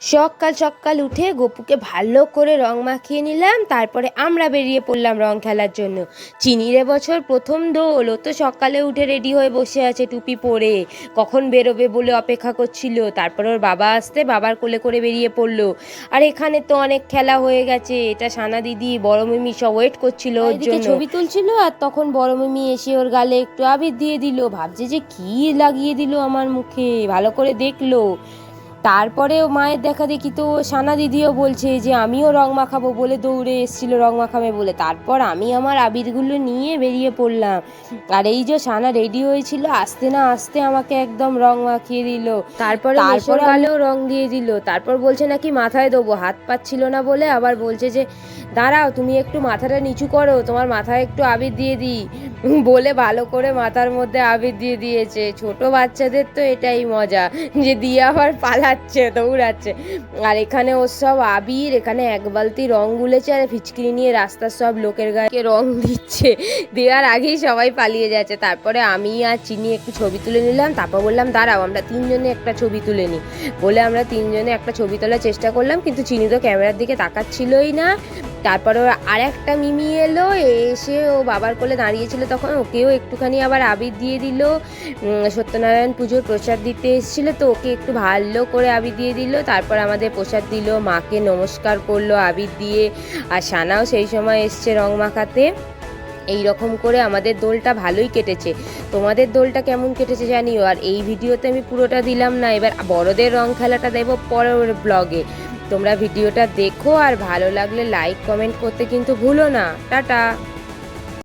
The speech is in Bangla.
সকাল সকাল উঠে গপুকে ভালো করে রং মাখিয়ে নিলাম তারপরে আমরা বেরিয়ে পড়লাম রং খেলার জন্য। চিনির বছর প্রথম দোল ও তো সকালে উঠে রেডি হয়ে বসে আছে টুপি পরে। কখন বেরোবে বলে অপেক্ষা করছিল তারপর ওর বাবা আসতে বাবার কোলে করে বেরিয়ে পড়ল। আর এখানে তো অনেক খেলা হয়ে গেছে এটা সানা দিদি বড় মিমি সব ওয়েট করছিল ওর জন্য। ছবি তুলছিল আর তখন বড় মিমি এসে ওর গালে একটু আবির দিয়ে দিল। ভাবছে যে কি লাগিয়ে দিল আমার মুখে ভালো করে দেখল। তারপরে ও মায়ের দেখা দেখি তো সানা দিদিও বলছে যে আমিও রং মাখাবো বলে দৌড়ে এসেছিল রং মাখাবে বলে। তারপর আমি আমার আবিরগুলো নিয়ে বেরিয়ে পড়লাম। আর এই যে সানা রেডি হয়েছিল আসতে না আসতে আমাকে একদম রং মাখিয়ে দিল। তারপরে তারপর রং দিয়ে দিল। তারপর বলছে নাকি মাথায় দেবো হাত পাচ্ছিল না বলে। আবার বলছে যে দাঁড়াও তুমি একটু মাথাটা নিচু করো তোমার মাথায় একটু আবির দিয়ে দিই। বলে ভালো করে মাথার মধ্যে আবির দিয়ে দিয়েছে। ছোট বাচ্চাদের তো এটাই মজা যে দিয়ে আবার পালাচ্ছে দৌড়াচ্ছে দৌড়াচ্ছে। আর এখানে ওর সব আবির, এখানে এক বালতি রং গুলেছে আর ফিচকিরি নিয়ে রাস্তার সব লোকের গায়ে রং দিচ্ছে। দেওয়ার আগেই সবাই পালিয়ে যাচ্ছে। তারপরে আমি আর চিনি একটু ছবি তুলে নিলাম। তারপর বললাম, দাঁড়াও, আমরা তিনজনে একটা ছবি তুলে নিই। বলে আমরা তিনজনে একটা ছবি তোলার চেষ্টা করলাম, কিন্তু চিনি তো ক্যামেরার দিকে তাকাচ্ছিলই না। তারপরে আর একটা মিমি এলো এসে ও বাবার কোলে দাঁড়িয়েছিল তখন ওকেও একটুখানি আবার আবির দিয়ে দিল। সত্যনারায়ণ পুজোর প্রসাদ দিতে এসেছিল তো ওকে একটু ভালো করে আবির দিয়ে দিল। তারপর আমাদের প্রসাদ দিল, মাকে নমস্কার করল আবির দিয়ে। আর সানাও সেই সময় এসছে রং মাখাতে। এই রকম করে আমাদের দোলটা ভালোই কেটেছে। তোমাদের দোলটা কেমন কেটেছে জানিও আর এই ভিডিওতে আমি পুরোটা দিলাম না। এবার বড়দের রং খেলাটা দেবো পরের ব্লগে। তোমরা ভিডিওটা দেখো আর ভালো লাগলে লাইক কমেন্ট করতে কিন্তু ভুলো না। টাটা!